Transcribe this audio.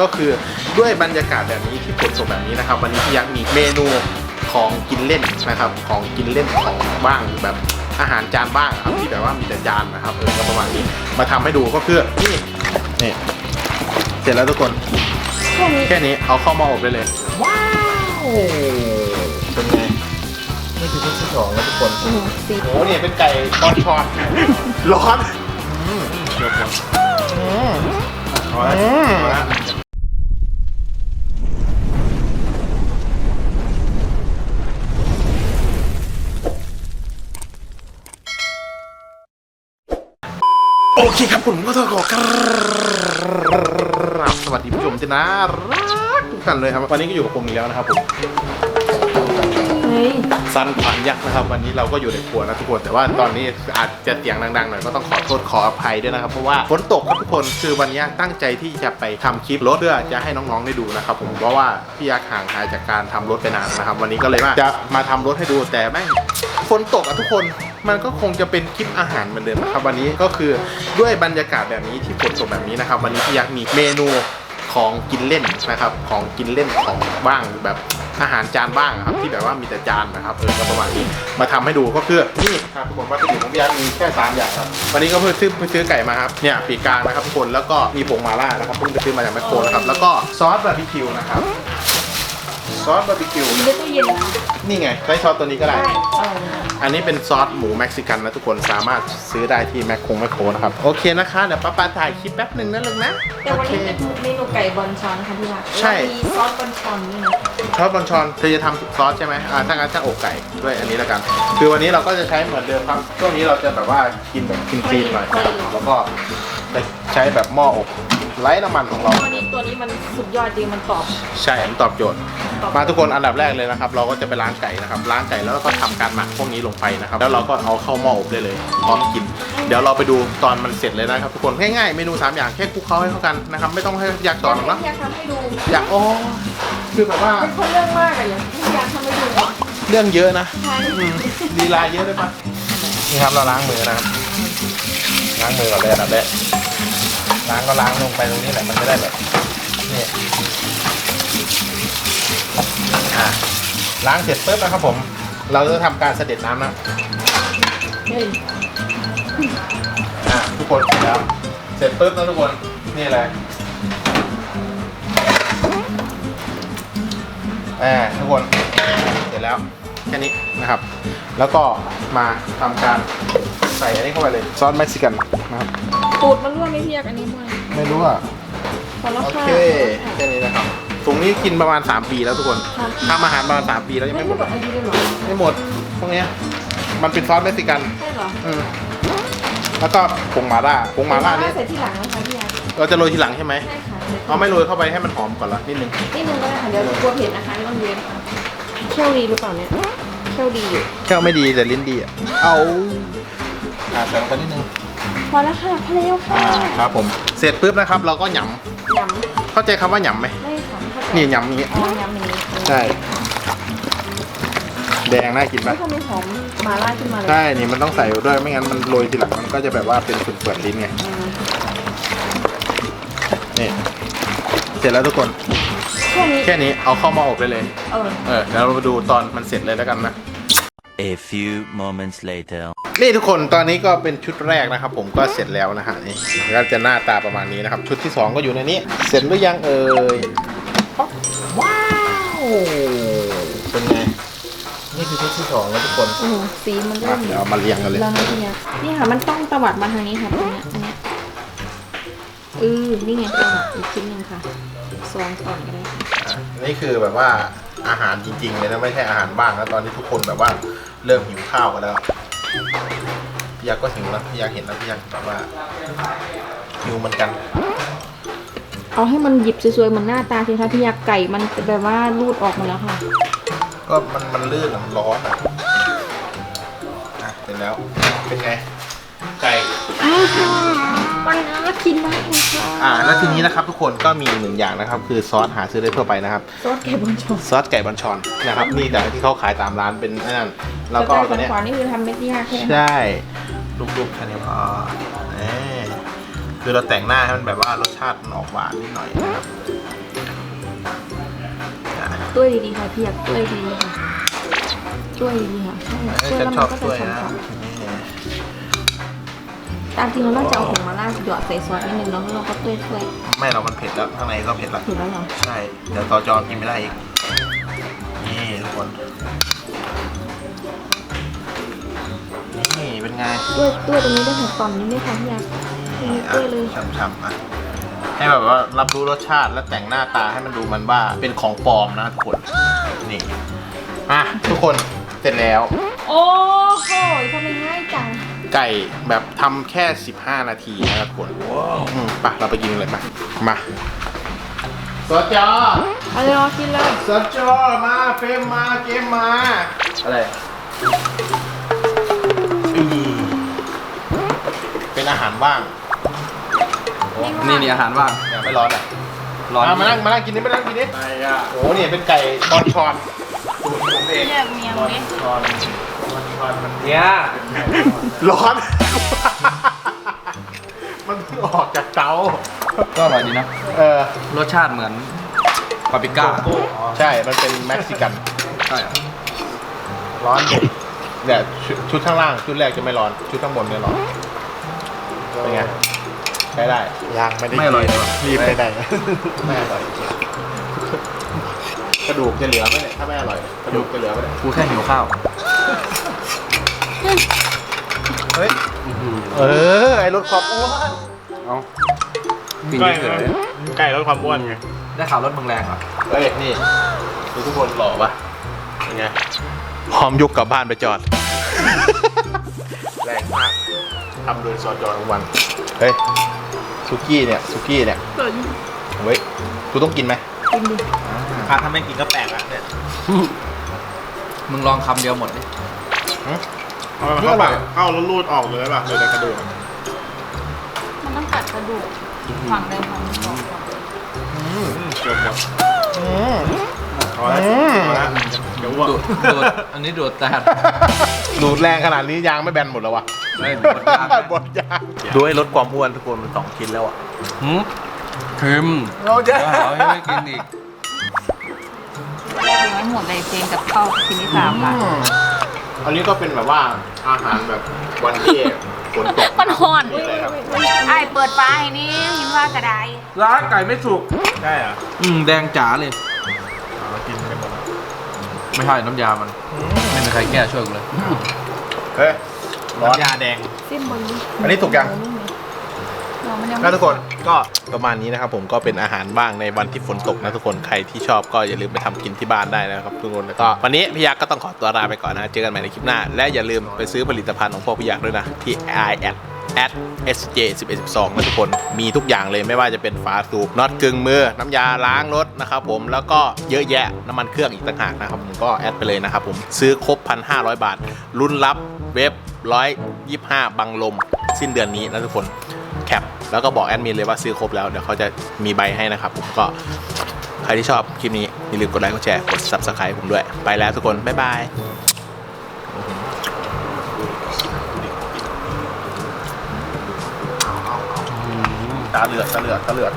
ก็คือด้วยบรรยากาศแบบนี้ที่ฝนตกแบบนี้นะครับ วันนี้พี่ยักษ์มีเมนูของกินเล่นนะครับ ของกินเล่นของบ้างแบบอาหารจานบ้างครับที่แบบว่ามีแต่จานนะครับเออก็ประมาณนี้มาทำให้ดูก็คือนี่นี่เสร็จแล้วทุกคนแค่นี้แค่นี้เอาเข้าหม้ออบได้เลย ว้าวเป็นไงนี่คือชุดที่สองแล้วทุกคนอืมสีโอ้เนี่ยเป็นไก่ก้อนชอนร้อนอืมเดี๋ยวก่อนอืมเอาละเอาละ โอเคครับผมก็ต้องขอกราบสวัสดีผู้ชมที่น่ารักทุกท่านเลยครับวันนี้ก็อยู่กับผมอีกแล้วนะครับผมเฮ้ยซันขวัญยักษ์นะครับ วันนี้เราก็อยู่ในครัวนะทุกคน แต่ว่าตอนนี้อาจจะเสียงดังๆหน่อยก็ต้องขอโทษขออภัยด้วยนะครับ เพราะว่าฝนตกครับทุกคนคือวันนี้ตั้งใจที่จะไปทำคลิปรถเพื่อจะให้น้องๆได้ดูนะครับผมเพราะว่าพี่ยักษ์ห่างหายจากการทำรถไปนานนะครับ วันนี้ก็เลยว่าจะมาทำรถให้ดูแต่แม่งฝนตกอะทุกคน มันก็คงจะเป็นคลิปอาหารเหมือนเดิมนะครับวันนี้ก็คือด้วยบรรยากาศแบบนี้ที่ฝนตกแบบนี้นะครับ วันนี้พี่ยักษ์มีเมนูของกินเล่นนะครับของกินเล่นของบ้างแบบอาหารจานบ้างครับที่แบบว่ามีแต่จานนะครับเออก็ประมาณนี้มาทำให้ดูก็คือนี่ครับทุกคนวัตถุดิบของพี่ยักษ์มีแค่สามอย่างครับวันนี้ก็เพิ่งซื้อเพิ่งซื้อไก่มาครับเนี่ยปีกกลางนะครับทุกคนแล้วก็มีผงมาล่านะครับเพิ่งไปซื้อมาจากแมคโครนะครับแล้วก็ซอสบาร์บีคิวนะครับ ซอสบาร์บีคิวมีในตู้เย็นค่ะนี่ไงใช้ซอสตัวนี้ก็ได้ ได้เอออันนี้เป็นซอสหมูเม็กซิกันนะทุกคนสามารถซื้อได้ที่แมคโครแมคโครนะครับ โอเคนะคะเดี๋ยวป้าปาถ่ายคลิปแป๊บหนึ่งนะลูกนะแต่โอวันเค นี้เป็นเมนูไก่บอลชอนนะคะพี่รักใช่ แล้วมีซอสบอลชอนนี่นะซอสบอนชอนเธอจะทำซอสใช่ไหมอ่าถ้างั้นจะอกไก่ด้วยอันนี้แล้วกัน คือวันนี้เราก็จะใช้เหมือนเดิมครับช่วงนี้เราจะแบบว่ากินแบบคลีนๆหน่อยนะครับแล้วก็จะใช้แบบหม้ออบ ไร้น้ำมันของเรา ตัวนี้ตัวนี้มันสุดยอดจริงมันตอบใช่มันตอบโจทย์ ตอบมาทุกคนอันดับแรกเลยนะครับ เราก็จะไปล้างไก่นะครับล้างไก่แล้วก็ทำการหมักพวกนี้ลงไปนะครับ แล้วเราก็เอาเข้าหม้ออบได้เลยพร้อมกิน เดี๋ยวเราไปดูตอนมันเสร็จเลยนะครับ ทุกคนง่ายๆเมนูสามอย่างแค่คลุกเคล้าให้เข้ากันนะครับไม่ต้องให้ยากสอนหรอกเนาะอยากทำให้ดูอยากอ๋อคือแบบว่าเป็นคนเรื่องมากอะอย่างที่อยากทำให้ดูเรื่องเยอะนะใช่อืมลีลาเยอะด้วยปะนี่ครับเราล้างมือนะครับล้างมือก่อนเลยอันดับแรก ล้างก็ล้างลงไปตรงนี้แหละมันจะได้แบบนี่อะล้างเสร็จปุ๊บนะครับผม เราจะทำการเสด็จน้ำนะเฮ้ยอะทุกคนเสร็จแล้วเสร็จปุ๊บนะทุกคนนี่เลยอ่าทุกคนเสร็จแล้วแค่นี้นะครับ แล้วก็มาทำการใส่อันนี้เข้าไปเลยซอสเม็กซิกันนะครับตูดมันร่วงไหมพี่ยักษ์อันนี้มั้ยไม่รู้อะ พอแล้วโอค่ะเค แค่นี้นะครับถุงนี้กินประมาณ 3 ปีแล้วทุกคนครับทำอาหารประมาณ 3 ปีแล้วยังไม่ไม่หมไม่ดหมดอายุเลยเหรอไม่หมด พวกเนี้ยมันเป็นซอสเม็กซิกันใช่เหรออืมแล้วก็ผงมาล่าผงมาล่านี่ใส่ที่หลังนะคะพี่ยักษ์เราจะโรยทีหลังใช่ไหม ใช่ค่ะเอาไม่โรยเข้าไปให้มันหอมก่อนละนิดนึงนี่นึงก็ได้ค่ะเดี๋ยวกลัวเผ็ดนะคะไม่ต้องเยอะเคี่ยวดีหรือเปล่าเนี่ย เคี่ยวดีอยู่แค่ไม่ดีแต่ลิ้นดีอะ เอาอ่าใส่ลงไปนิดนึง พอแล้วค่ะพอแล้วค่ะอ่าครับผม เสร็จปุ๊บนะครับ เราก็หยยำำเข้าใจคำว่าหยำไหม ไม่ค่ะเข้าใจนี่หยำอย่างงี้ อ๋อยำอย่างนี้ใช่ แดงน่ากินไม่ปะทำให้หอมมาล่าขึ้นมาเลยใช่ นี่มันต้องใส่ด้วย ไม่งั้นมันโรยทีหลังมันก็จะแบบว่าเป็นเปื่อนๆลิ้นไง อืมนี่ เสร็จแล้วทุกคน แค่นี้ แค่นี้เอาเข้าหมาอบได้เลย เออ เออเดี๋ยวเรามาดูตอนมันเสร็จเลยแล้วกันนะ A few moments later. นี่ทุกคนตอนนี้ก็เป็นชุดแรกนะครับ ผมก็เสร็จแล้วนะฮะนี่ก็จะหน้าตาประมาณนี้นะครับ ชุดที่สองก็อยู่ในนี้ เสร็จหรือยังเอ่ยว้าวเป็นไงนี่คือชุดที่สองแล้วทุกคนโอ้โหสีมันมาเริ่มเดี๋ยวเอามาเรียงกันเลยแล้วนะพี่เนี่ยนี่ค่ะมันต้องตวัดมาทางนี้ค่ะตรงเนี้ยอันเนี้ยเออนี่ไงตวัดอีกชิ้นหนึ่งค่ะ ซองก่อนก็ได้ค่ะอะนี่คือแบบว่าอาหารจริงๆเลยนะไม่ใช่อาหารบ้างแล้วตอนนี้ทุกคนแบบว่าเริ่มหิวข้าวกันแล้วพี่ยักษ์ก็หิวแล้วพี่ยักษ์เห็นแล้วพี่ยักษ์แบบว่าหิวเหมือนกัน เอาให้มันหยิบสวยๆเหมือนหน้าตาสิคะพี่ยักษ์ไก่มันแบบว่ารูดออกมาแล้วค่ะ ก็มันมันลื่นอะมันร้อนอะอะเสร็จแล้วเป็นไงไก่ อ้าว มันน่ากินมากเลยค่ะอ่าแล้วทีนี้นะครับทุกคนก็มีหนึ่งอย่างนะครับ คือซอสหาซื้อได้ทั่วไปนะครับ ซอสไก่บอนชอนซอสไก่บัญชอนนะครับ นี่แต่ที่เขาขายตามร้านเป็นไอ้นั่นแล้วก็ไก่บตัอวนเนี้ยชอนนี่คือทำไม่ยากใช่ไหมคะใช่ลูกๆแค่นี้พอนี่คือเราแต่งหน้าให้มันแบบว่ารสชาติมันออกหวานนิดหน่อยนะครับต้วยดีๆค่ะพี่อยากต้วยดีๆค่ะต้วยดีๆค่ะใช่ต้วยแล้วมันก็จะฉ่ำๆตามจริงแล้วเราจะเอาผงมาล่าหยอดใส่ซอสนิดนึงแล้วเราก็ต้วยต้วยไม่เรามันเผ็ดแล้วข้างในก็เผ็ดแล้วๆถูกแล้วเหรอใช่ เดี๋ยวต่อจอกินไม่ได้อีก นี่ทุกคน นี่เป็นไงต้วยต้วยตรงนี้ด้วยค่ะตอนนี้ด้วยค่ะพี่อยากตรงนี้ต้วยเลยช่ำๆอะให้แบบว่ารับรู้รสชาติและแต่งหน้าตาให้มันดูมันว่าเป็นของปลอมนะทุกคน นี่อะทุกคนเสร็จแล้ว โอ้โหทำไมง่ายจัง ไก่แบบทำแค่ 15 นาทีนะครับทุกคนอืมไปเราไปกินเลยมามาสดจอเอาเลยรอกินเลยสดจอมาเฟรมมาเกมมาอะไรอืมเป็นอาหารว่างนี่นี่อาหารว่างอย่าไม่ร้อนอะร้อนมามานั่งมานั่งกินนี่มานั่งกินนี่โอ้โหนี่เป็นไก่ตอนชอนสูตรผมเอง เรียกเมียงดิชอนตอนชอนมัน เนี่ยร้อน มันเพิ่งออกจากเตา ก็อร่อยดีนะ เออ รสชาติเหมือนปาปริก้า ใช่ มันเป็นเม็กซิกัน ใช่เหรอร้อนเด็กเนี่ยชุดชุดข้างล่าง ชุดแรกจะไม่ร้อน ชุดข้างบนเนี่ยร้อน เป็นไงใช้ได้ ยังไม่ได้ไม่อร่อยเลยรีบไปไหนไม่อร่อย กระดูกจะเหลือไหมเนี่ย ถ้าไม่อร่อย กระดูกจะเหลือไหมเนี่ยกูแค่หิวข้าว เฮ้ย เออ ไอ้รถความอ้วนเอากินเฉยไก่ลดความอ้วนไงๆได้ข่าวรถมึงแรงเหรอเฮ้ย นี่ดูทุกคนหล่อปะเป็นไงพร้อมยกกลับบ้านไปจอด แรงมากทำโดยซอจอทุกวัน เฮ้ยสุกี้เนี่ยสุกี้เนี่ยเฮ้ยกูต้องกินไหมกินดิอะถ้าไม่กินก็แปลกอะเนี่ยมึงลองคำเดียวหมดดิ เอาไปเข้าปากเข้าแล้วรูดออกเลยป่ะเลยแต่กระดูกอะมันต้องกัดกระดูกฝั่งใดฝั่งหนึ่งก่อนอืมเกือบหมดอืมเอาละอืมเอาละเดี๋ยวอ้วกดูดดูดอันนี้ดูดแต่ดูดแรงขนาดนี้ยางไม่แบนหมดแล้ววะไม่ดูดยากนะบดยางดูให้ลดความอ้วนทุกคนมันสองชิ้นแล้วอะหืมเค็มเราจะจะหาให้ไม่กินอีกยังไม่หมดเลยเจนกับข้าวชิ้นที่สามละ อันนี้ก็เป็นแบบว่าอาหารแบบวันที่ฝนตกมันห่อนนี่เลยครับไอ้เปิดฟ้าให้นี่หินว่ากระไดร้านไก่ไม่สุก ได้เหรออืมแดงจ๋าเลย เอากินไปหมดแล้วไม่ใช่น้ำยามัน ไม่มีใครแก้ช่วยกูเลย เฮ้ยร้อนน้ำยาแดงซิมบนดิอันนี้ถูกยัง เรามันยังนะทุกคนก็ประมาณนี้นะครับผมก็เป็นอาหารบ้างในวันที่ฝนตกนะทุกคนใครที่ชอบก็อย่าลืมไปทำกินที่บ้านได้นะครับทุกคนแล้วก็วันนี้พี่ยักษ์ก็ต้องขอตัวลาไปก่อนนะเจอกันใหม่ในคลิปหน้า และอย่าลืมไปซื้อผลิตภัณฑ์ของพวกพี่ยักษ์ด้วยนะที่ i at at sj 1 1 12นะทุกคนมีทุกอย่างเลยไม่ว่าจะเป็นฝาสูบน็อตกึ่งมือ น้ำยาล้างรถนะครับผมแล้วก็เยอะแยะน้ำมันเครื่องอีกต่างหากนะครับผมก็แอดไปเลยนะครับผมซื้อครบ 1,500 บาทรุ่นรับเว็บ125 บังลม สิ้นเดือนนี้นะทุกคนแค ปแล้วก็บอกแอดมินเลยว่าซื้อครบแล้วเดี๋ยวเขาจะมีใบให้นะครับผมก็ใครที่ชอบคลิปนี้อย่าลืมกดไลค์กดแชร์กด subscribe ผมด้วย ไปแล้วทุกคน บ๊ายบายตาเหลือดตาเหลือดตาเหลือด